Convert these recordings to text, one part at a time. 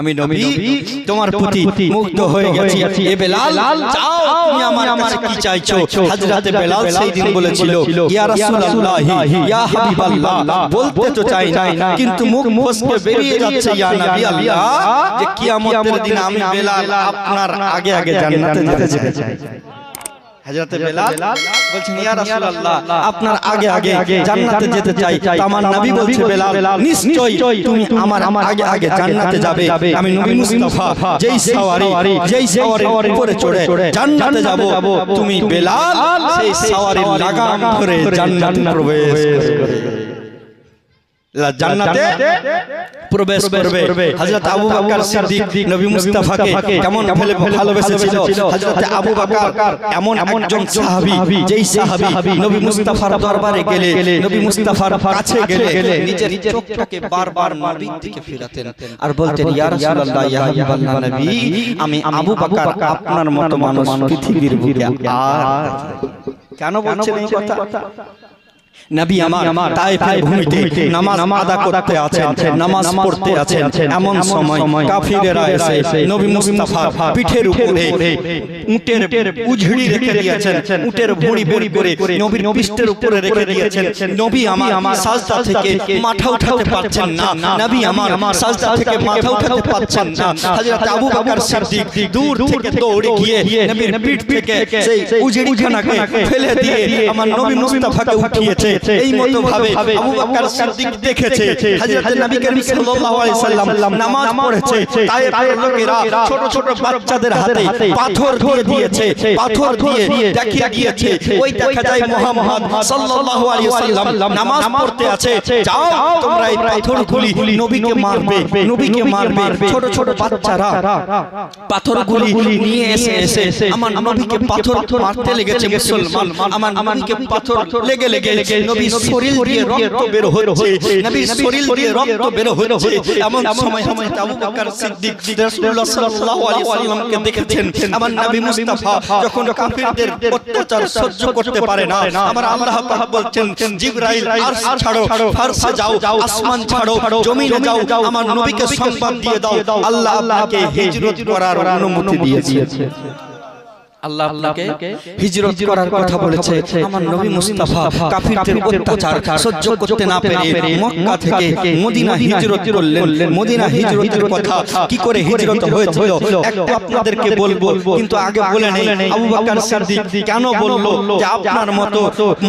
আমি নবী তোমার প্রতি মুগ্ধ হয়ে গেছি। এ বেলাল যাও তুমি আমার কাছে কি চাইছো? হযরত বেলাল সেই দিন বলেছিল ইয়া রাসূলুল্লাহ ইয়া হাবিবাল্লাহ। বলতে তো চাই না কিন্তু মুখ ফসকে বেরিয়ে যাচ্ছে ইয়া নবী আল্লাহ যে কিয়ামতের দিন আমি বেলাল আপনার আগে আগে জান্নাতে যেতে চাই হযরতে বেলাল বলছেন ইয়া রাসূলুল্লাহ আপনার আগে আগে জান্নাতে যেতে চাই আমার নবী বলছে বেলাল নিশ্চয়ই তুমি আমার আগে আগে জান্নাতে যাবে আমি নবী মুস্তাফা যেই সওয়ারি যেই সওয়ারির উপরে চড়ে জান্নাতে যাব তুমি বেলাল সেই সওয়ারির লাগাম ধরে জান্নাতে প্রবেশ করবে জান্নাতে প্রবেশ করবে। হযরত আবু বকর সিদ্দিক নবী মুস্তাফাকে কেমন ফেলে ভালোবেসেছিল? হযরত আবু বকর এমন একজন সাহাবী যেই সাহাবী নবী মুস্তাফার দরবারে গেলে নবী মুস্তাফার কাছে গেলে নিজের চোখটাকে বারবার নবীর দিকে ফেরাতেন। আর বলতেন ইয়া রাসূলুল্লাহ ইয়া হাবিবাল্লাহ নবী আমি আবু বকর আপনার মতো মানুষ পৃথিবীর বুকে। আর কেন বলছেন এই কথা? নবী আমার তায়েফের ভূমিতে নামাজ আদা করতে আছেন নামাজ পড়তে আছেন এমন সময় কাফিরেরা এসে নবী মুস্তাফা পিঠের উপরে উটের উঝড়ি রেখে দিয়েছেন উটের ভুঁড়ি বের করে নবীর পৃষ্ঠের উপরে রেখে দিয়েছেন নবী আমার সাজদা থেকে মাথা উঠাতে পারছেন না নবী আমার সাজদা থেকে মাথা উঠাতে পারছেন না হযরত আবু বকর সিদ্দিক দূর থেকে দৌড়ে গিয়ে নবীর পিঠ থেকে সেই উঝড়িখানাকে ফেলে দিয়ে আমার নবী মুস্তাফাকে উঠিয়েছে এই মতো ভাবে আবু বকর সিদ্দিক দেখেছে হযরত নবী করিম সাল্লাল্লাহু আলাইহি সাল্লাম নামাজ পড়েছে তায়েফের লোকেরা ছোট ছোট বাচ্চাদের হাতে পাথর দিয়ে দিয়েছে পাথর দিয়ে দেখিয়ে দিয়েছে ওই দেখা যায় মুহাম্মদ সাল্লাল্লাহু আলাইহি সাল্লাম নামাজ পড়তে আছে যাও তোমরা এই পাথরগুলি নবীকে মারবে নবীকে মারবে ছোট ছোট বাচ্চারা পাথরগুলি নিয়ে এসে এসে আমার নবীকে পাথর মারতে লেগেছে মুসলমান আমার নবীকে পাথর লেগে লেগে নবীর শরীর দিয়ে রক্ত বের হচ্ছে নবীর শরীর দিয়ে রক্ত বের হচ্ছে এমন সময় হযরত আবু বকর সিদ্দিক রাসূলুল্লাহ সাল্লাল্লাহু আলাইহি ওয়াসাল্লামকে দেখেছেন আমার নবী মুস্তাফা যখন কাফিরদের অত্যাচার সহ্য করতে পারে না আমার আল্লাহ পাক বলছেন জিবরাইল আরশ ছাড়ো ফারসে যাও আসমান ছাড়ো জমিনে যাও আমার নবীকে সংবাদ দিয়ে দাও আল্লাহ আপনাকে হিজরত করার অনুমতি দিয়েছে। আল্লাহ আপনাকে হিজরত করার কথা বলেছে। আমার নবী মুস্তাফা কাফিরদের অত্যাচার সহ্য করতে না পেরে মক্কা থেকে মদিনা হিজরত করলেন। মদিনা হিজরতের কথা কি করে হিজরত হয়েছিল? একটু আপনাদেরকে বলব। কিন্তু আগে বলে নেই। আবু বকর সিদ্দিক কেন বলল? যে আপনার মতো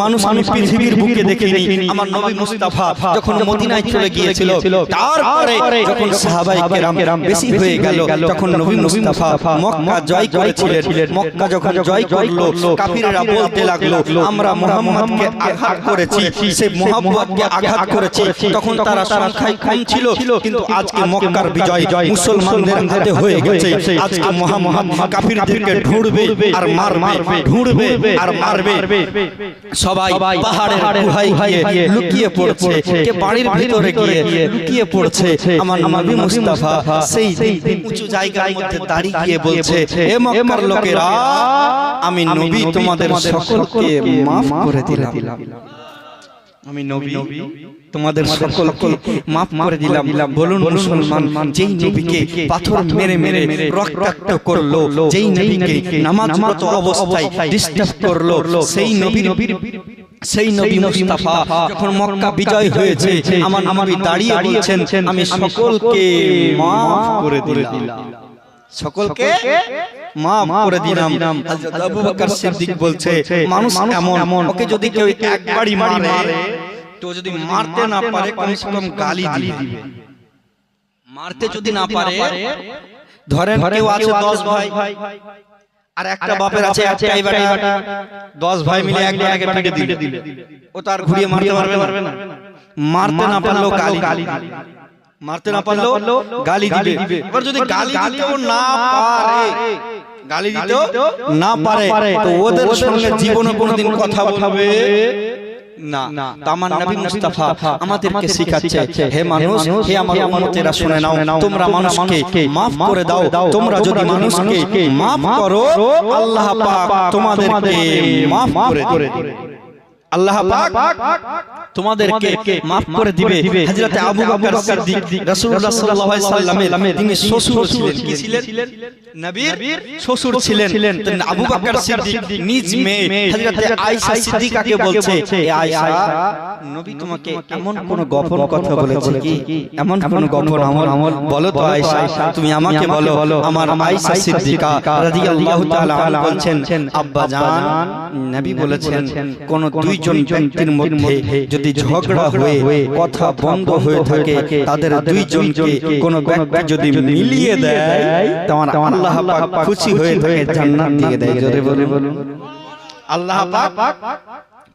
মানুষ আমি পৃথিবীর বুকে দেখিনি। আমার নবী মুস্তাফা যখন মদিনায় চলে গিয়েছিল তারপরে যখন সাহাবাই কেরাম বেশি হয়ে গেল তখন নবী মুস্তাফা মক্কা জয় করেছিলেন মক্কা যখন জয় করল কাফিররা বলতে লাগল আমরা মুহাম্মদকে আঘাত করেছি সে মুহাম্মদকে আঘাত করেছি। তখন তারা সংখ্যায় কম ছিল কিন্তু আজকে মক্কার বিজয় মুসলমানদের হাতে হয়ে গেছে। আজকে মুহাম্মদ কাফিরদেরকে ঢুঁড়বে আর মারবে ঢুঁড়বে আর মারবে। সবাই পাহাড়ের গুহায় গিয়ে লুকিয়ে পড়ছে। কে বাড়ির ভিতরে গিয়ে লুকিয়ে পড়ছে। আমার নবী মুস্তাফা সেই উঁচু জায়গার মধ্যে দাঁড়িয়ে বলছে হে মক্কার লোকেরা আমি নবী তোমাদের সকলকে মাফ করে দিলাম। আমি নবী তোমাদের সকলকে মাফ করে দিলাম। বলুন মুসলমান যেই নবীকে পাথর মেরে মেরে রক্তাক্ত করল যেই নবীকে নামাজরত অবস্থায় ডিস্টার্ব করল সেই নবীর সেই নবী মুস্তাফা যখন মক্কা বিজয় হয়েছে আমার নবী দাঁড়িয়ে বলছেন আমি সকলকে মাফ করে দিলাম। সকলকে মাফ করে দিলাম। হযরত আবু বকর সিদ্দিক বলছে মানুষ এমন ওকে যদি কেউ একবারই মারে তো যদি মারতে না পারে কমসে কম গালি দিবে। মারতে যদি না পারে ধরেন কেউ আছে 10 ভাই। আর একটা বাপের আছে একটাই বেটা। 10 ভাই মিলে এক বেটাকে পিটে দিলে ও তার ঘুরিয়ে মারতে পারবে না। মারতে না পারলেও গালি দিবে। মারতে না পারলেও গালি দিবে। এবার যদি গালি দিতেও না পারে গালি দিতেও না পারে তো ওদের সঙ্গে জীবনে কোনোদিন কথা বলবে না। তামান নবী মুস্তাফা আমাদেরকে শিখাচ্ছে হে মানুষ হে আমার উম্মতেরা শুনে নাও। তোমরা মানুষকে maaf করে দাও। তোমরা যদি মানুষকে maaf করো আল্লাহ পাক তোমাদেরকে maaf করে দিবে। আল্লাহ পাক তোমাদেরকে মাফ করে দিবে। হযরত আবু বকর সিদ্দিক রাসূলুল্লাহ সাল্লাল্লাহু আলাইহি সাল্লামের তিনি শ্বশুর ছিলেন। কি ছিলেন। নবীর শ্বশুর ছিলেন। তো আবু বকর সিদ্দিক নিজ মেয়ে। হযরত আয়েশা সিদ্দিকাকে বলছে? এ আয়েশা নবী তোমাকে এমন কোন গোপন কথা বলেছে কি? এমন কোন গোপন আমল আমল বলো তো আয়েশা তুমি আমাকে বলো আমার আয়েশা সিদ্দিকা রাদিয়াল্লাহু তাআলা বলছেন আব্বা জান নবী বলেছেন কোন দুইজন ব্যক্তির মধ্যে যদি ঝগড়া হয়ে কথা বন্ধ হয়ে থাকে তাদের দুইজনকে কোন ব্যক্তি যদি মিলিয়ে দেয় তোমার আল্লাহ পাক খুশি হয়ে থাকে জান্নাত দিয়ে দেয়। জোরে বলে বলুন আল্লাহ পাক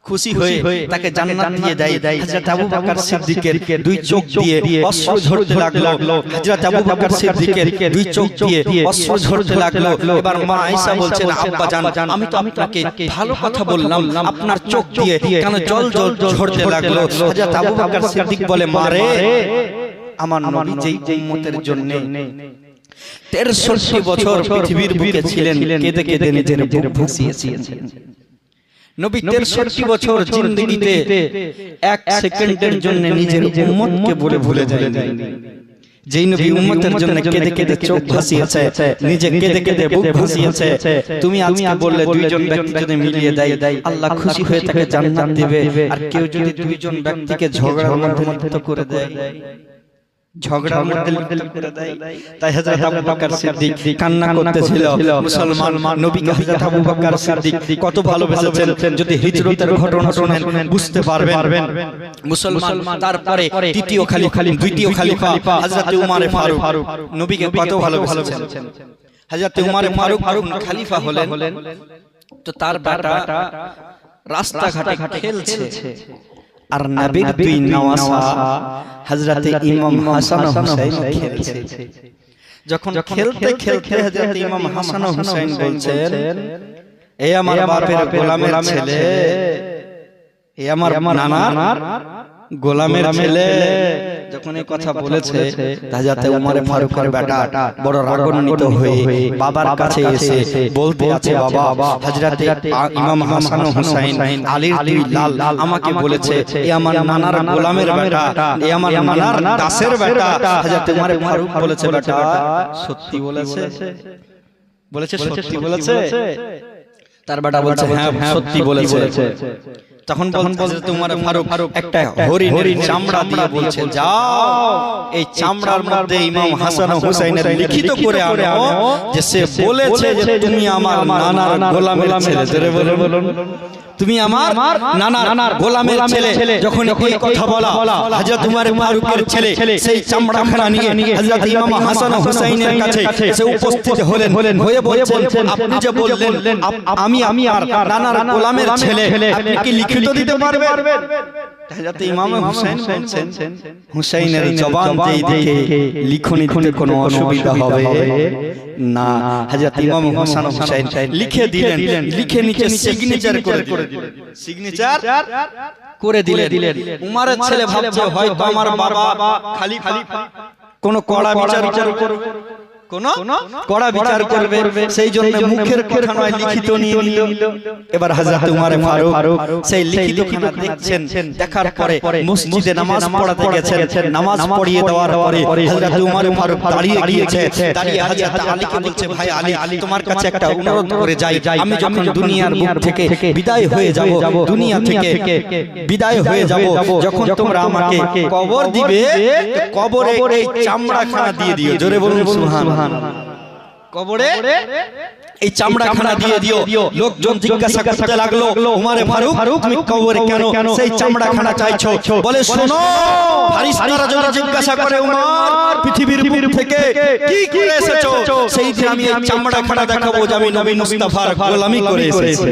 খুশি হয়ে তাকে জান্নাত দিয়ে দেয়। দেয় হযরত আবু বকর সিদ্দিকের দুই চোখ দিয়ে অশ্রু ঝরতে লাগল। হযরত আবু বকর সিদ্দিকের দুই চোখ দিয়ে অশ্রু ঝরতে লাগল। এবার মা আয়েশা বলছেন আব্বা জান আমি তো আপনাকে ভালো কথা বললাম। আপনার চোখ দিয়ে কেন জল জল ঝরতে লাগল? হযরত আবু বকর সিদ্দিক বলে মারে আমার নবী যেই উম্মতের জন্য তেরষট্টি বছর পৃথিবীর বুকে ছিলেন কেঁদে কেঁদে নিজের বুক ভাসিয়েছিলেন নবী তেরষট্টি বছর জিন্দগিতে এক সেকেন্ডের জন্য নিজের উম্মতকে বলে ভুলে যায়নি। যেই নবী উম্মতের জন্য কেঁদে কেঁদে চোখ ভাসিয়েছে নিজে কেঁদে কেঁদে বুক ভাসিয়েছে তুমি আজকে বললে দুইজন ব্যক্তি যদি মিলিয়ে দেয় আল্লাহ খুশি হয়ে তাকে জান্নাত দিবে। আর কেউ যদি দুইজন ব্যক্তিকে ঝগড়ার মধ্যে করে দেয় ঝগড়ার মধ্যে করে দেয়। তাই হযরত আবু বকর সিদ্দিক কান্না করতেছিল। মুসলমান নবীকে হযরত আবু বকর সিদ্দিক কত ভালোবেসেছেন? যদি হিজরতের ঘটনা শুনেন বুঝতে পারবেন। মুসলমান তারপরে তৃতীয় খলিফা দ্বিতীয় খলিফা হযরত উমর ফারুক নবীকে কত ভালোবেসেছেন? হযরত উমর ফারুক খলিফা হলেন তো তার বেটা রাস্তাঘাটে খেলছে। আর নবীর দুই নওয়াসা হযরতে ইমাম হাসান হুসাইন খেলছে। যখন খেলতে খেলতে হযরত ইমাম হাসান হুসাইন বলছেন এ আমার বাপের গোলামের ছেলে। এ আমার নানার গোলামের ছেলে যখন এই কথা বলেছে হাজরাতে উমরে ফারুকের বেটা বড় রাগান্বিত হয়ে বাবার কাছে এসে বলতে আছে বাবা হযরতে ইমাম হাসান হুসাইন আলীর দুই লাল আমাকে বলেছে এ আমার নানার গোলামের বেটা এ আমার নানার দাসের বেটা হযরতে উমরে ফারুক বলেছে বেটা সত্যি বলেছে? বলেছে সত্যি বলেছে? তার বেটা বলছে হ্যাঁ সত্যি বলেছে। তখন তখন বলছে তোমার ফারুক একটা হরিণের চামড়া দিয়ে বলছে যাও এই চামড়ার মধ্যে ইমাম হাসান হুসাইনের লিখিত করে আনো যে সে বলেছে যে তুমি আমার নানার গোলামের ছেলে জোরে বলুন। তুমি আমার নানার গোলামের ছেলে যখন এই কথা বলা হযরত উমর ফারুকের ছেলে সেই চামড়াখানা নিয়ে হযরত ইমাম হাসান হুসাইনের কাছে সে উপস্থিত হলেন। হলেন। হয়ে বলছেন আপনি যে বললেন আমি আমি আর নানার গোলামের ছেলে আপনি কি লিখিত দিতে পারবেন। হযরত ইমাম হুসাইন বলছেন হুসাইনের জবান যেই দেখে লিখনিতে কোনো অসুবিধা হবে। না হযরত ইমাম হাসান হুসাইন লিখে দিলেন। লিখে নিচে সিগনেচার করে দিলেন। সিগনেচার করে দিলেন। উমারের ছেলে ভাবছে হয়তো আমার বাবা খালি খালি কোন কড়া বিচার বিচার কোন কড়া বিচার করবে সেই জন্য মুখের কথা নয় লিখিত নিয়ে নিল। এবার হযরত উমর ফারুক সেই লিখিত খানা দেখছেন দেখার পরে মসজিদে নামাজ পড়াতে গেছেন নামাজ পড়িয়ে দেওয়ার পরে হযরত উমর ফারুক দাঁড়িয়ে গিয়েছে দাঁড়িয়ে হযরত আলীকে বলছে ভাই আলী তোমার কাছে একটা অনুরোধ করে যাই আমি যখন দুনিয়ার বুক থেকে বিদায় হয়ে যাব দুনিয়া থেকে বিদায় হয়ে যাব যখন তোমরা আমাকে কবর দিবে কবরে এই চামড়াখানা দিয়ে দিও জোরে বলুন সুবহান কবরে এই চামড়াখানা দিয়ে দিও। লোকজন জিজ্ঞাসা করতে লাগল উমারে ফারুক তুমি কবরে কেন সেই চামড়াখানা চাইছো? বলে শোনো ফারিস্তারা জিজ্ঞাসা করে উমার পৃথিবীর বুক থেকে কি করে এসেছ? সেই দিন আমি এই চামড়াখানা দেখাবো যে আমি নবী মুস্তাফার গোলামি করে এসেছি।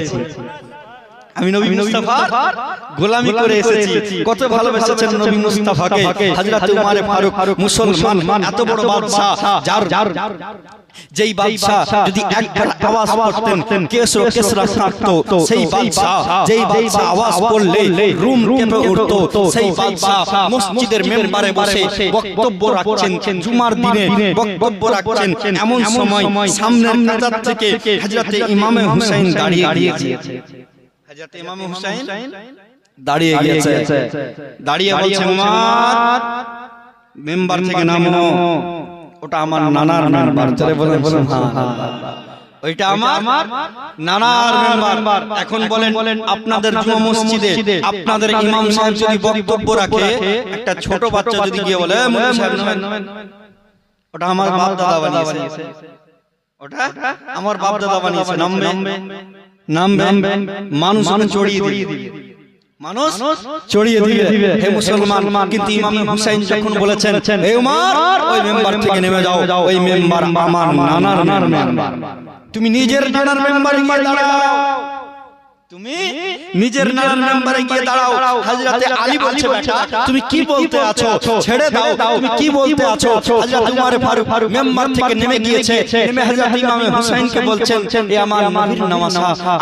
আমি নবী মুস্তাফার গোলামি করে এসেছি। কত ভালোবেসেছেন নবী মুস্তাফাকে? হযরত উমর ফারুক মুসলমান। এত বড় বাদশা যার যেই বাদশা যদি একবার আওয়াজ করতেন কেসর কেসরা থাকতো সেই বাদশা যেই বাদশা আওয়াজ করলে রুম কেঁপে উঠতো সেই বাদশা মসজিদের মেম্বারে বসে বক্তব্য রাখছেন জুমার দিনে বক্তব্য রাখছেন এমন সময় সামনের কাতার থেকে হযরত ইমামে হুসাইন দাঁড়িয়ে গিয়েছে হযরত ইমাম হুসাইন দাঁড়িয়ে গিয়েছে। দাঁড়িয়ে বলছে উমার মেম্বার থেকে নামো। ওটা আমার নানার মেম্বার। চলে বলে বলুন। হ্যাঁ হ্যাঁ ওইটা আমার নানার মেম্বার। এখন বলেন বলেন আপনাদের জুমা মসজিদে আপনাদের ইমাম সাহেব যদি বক্তব্য রাখে একটা ছোট বাচ্চা যদি গিয়ে বলে "এ, সাহেব ওটা আমার বাপ দাদা বানিয়েছে। ওটা? আমার বাপ দাদা বানিয়েছে। নামবে? মানুষ চড়িয়ে দিবে। মানুষ চড়িয়ে দিবে। হে মুসলমান কিন্তু ইমাম হুসাইন যখন বলেছেন হে উমার ওই মেম্বার থেকে নেমে যাও ওই মেম্বার আমার নানার মেম্বার। তুমি নিজের নানার মেম্বার দাঁড়াও। তুমি নিজের নানার মেম্বারে গিয়ে দাঁড়াও হযরতে আলী বলছে বেটা তুমি কি বলতে আছো ছেড়ে দাও তুমি কি বলতে আছো হযরত উমর ফারুক মেম্বার থেকে নেমে গিয়েছে নেমে হযরত ইমাম হুসাইনকে বলছেন এ আমার নবীর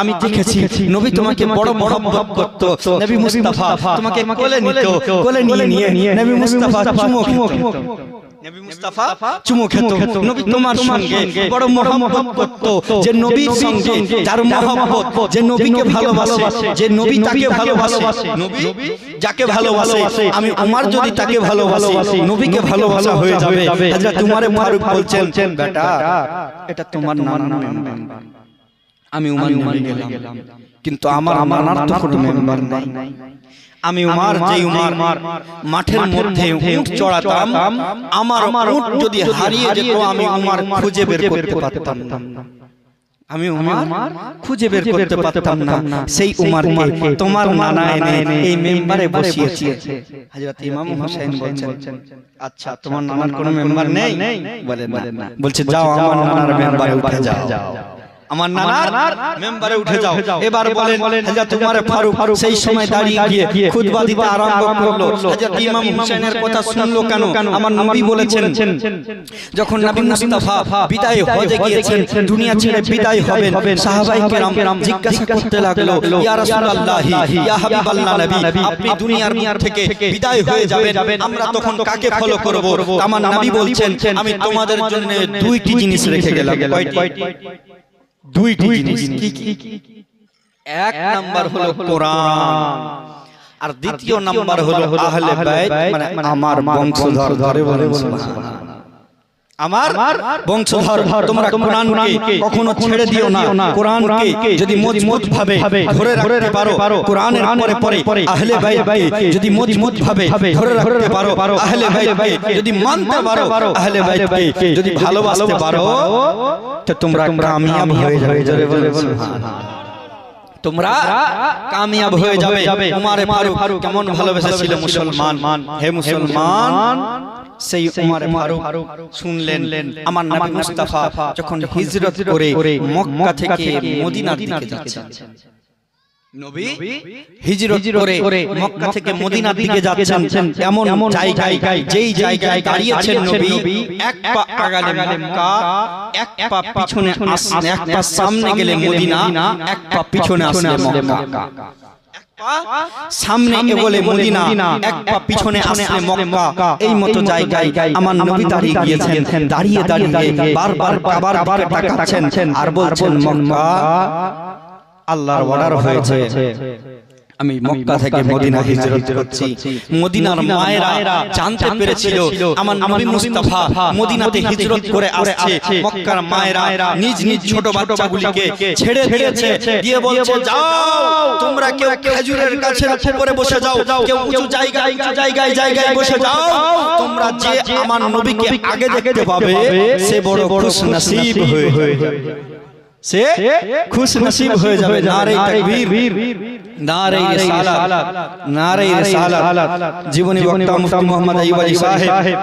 আমি দেখেছি নবী তোমাকে বড় বড় করত নবী মুস্তাফা তোমাকে কোলে নিত কোলে নিয়ে নিয়ে নবী মুস্তাফা চুমো খেত নবী মুস্তাফা চুমো খেত। নবী তোমার সঙ্গে বড় মহব্বত করত। যে নবীর সঙ্গে যার মহব্বত যে নবীকে ভালোবাসে যে নবী তাকে ভালোবাসে। নবী যাকে ভালোবাসে আমি উমার যদি তাকে ভালোবাসি নবীকে ভালোবাসা হয়ে যাবে। হযরত উমারে ফারুক বলছেন বেটা এটা তোমার নানা মেম্বার আমি উমার নেমে গেলাম। কিন্তু আমার মানার তো কোনো মেম্বার নাই। আমি উমার যে উমার মাঠের মধ্যে উট চড়াতাম আমার উট যদি হারিয়ে যেত আমি উমার খুঁজে বের করতে পারতাম না। আমি উমার খুঁজে বের করতে পারতাম না। সেই উমারকে তোমার নানা এনে এই মেম্বারে বসিয়েছে। হযরত ইমাম হোসেন বলছেন আচ্ছা তোমার নানার কোনো মেম্বার নেই? বলে না। বলছে যাও আমার নানার মেম্বারে উঠে যাও। আমার নানার মেম্বারে উঠে যাও। এবার বলেন উমর ফারুক সেই সময় দাঁড়িয়ে গিয়ে খুতবা দিতে আরম্ভ করল। ইমাম হুসাইনের কথা শুনলো কেন? আমার নবী বলেছেন যখন নবী মুস্তাফা বিদায় হজে গিয়েছেন দুনিয়া ছেড়ে বিদায় হবেন। সাহাবাই কেরাম জিজ্ঞাসা করতে লাগল ইয়া রাসূলুল্লাহ ইয়া হাবিবাল্লাহ নবী আপনি দুনিয়ার মুখ থেকে বিদায় হয়ে যাবেন। আমরা তখন কাকে ফলো করব আমার নবী বলছেন আমি তোমাদের জন্য দুইটি জিনিস রেখে গেলাম কয়টি দুইটি জিনিস। কি কি এক নাম্বার হলো কোরআন। আর দ্বিতীয় নাম্বার হলো আহলে বাইত মানে আমার বংশধর ধরে বলে আমার বংশধর তোমরা কোরআনকে কখনো ছেড়ে দিও না। কোরআনকে যদি মজবুত ভাবে ধরে রাখতে পারো কোরআনের পরে পরে আহলে বাইতকে যদি মজবুত ভাবে ধরে রাখতে পারো আহলে বাইতকে যদি মানতে পারো আহলে বাইতকে যদি ভালোবাসতে পারো তো তোমরা কামিয়াব হয়ে যাবে সুবহানাল্লাহ তোমরা কামিয়াব হয়ে যাবে। উমারে ফারুক কেমন ভালোবেসেছিল মুসলমান? হে মুসলমান। সেই উমারে ফারুক শুনলেন। আমার নবী মুস্তাফা যখন হিজরত করে মক্কা থেকে মদিনার দিকে যাচ্ছেন। নবী হিজরত করে মক্কা থেকে মদিনার দিকে যাচ্ছেন এমন এমন জায়গায় যেই জায়গায় দাঁড়িয়েছেন নবী এক পা আগালে মক্কা এক পা পিছনে আসলে এক পা সামনে গেলে মদিনা এক পা পিছনে আসলে মক্কা। সামনে এগোলে মদিনা এক পা পিছনে আসলে মক্কা। এই মতো জায়গায় আমার নবী দাঁড়িয়ে গিয়েছেন দাঁড়িয়ে দাঁড়িয়ে বারবার আর বলছেন মক্কা। আল্লাহর অর্ডার হয়েছে আমি মক্কা থেকে মদিনা হিজরত করছি। মদিনার মায়েরা জানতে পেরেছিল আমার নবী মুস্তাফা মদিনাতে হিজরত করে আসছে। মক্কার মায়েরা নিজ নিজ ছোট বাচ্চাগুলিকে ছেড়ে দিয়েছে। দিয়ে বলছে যাও তোমরা কেউ খেজুরের গাছের উপরে বসে যাও কেউ উঁচু জায়গায় উঁচু জায়গায় জায়গায় বসে যাও। তোমরা যে আমার নবীকে আগে দেখতে পাবে সে বড় খুশ নসিব হয়ে যাবে। সে খুশ নসিব হয়ে যাবে নারে তাকবীর নারে রিসালাত নারে রিসালাত জীবনী বক্তা মুফতি মোহাম্মদ আইয়ুব আলী সাহেব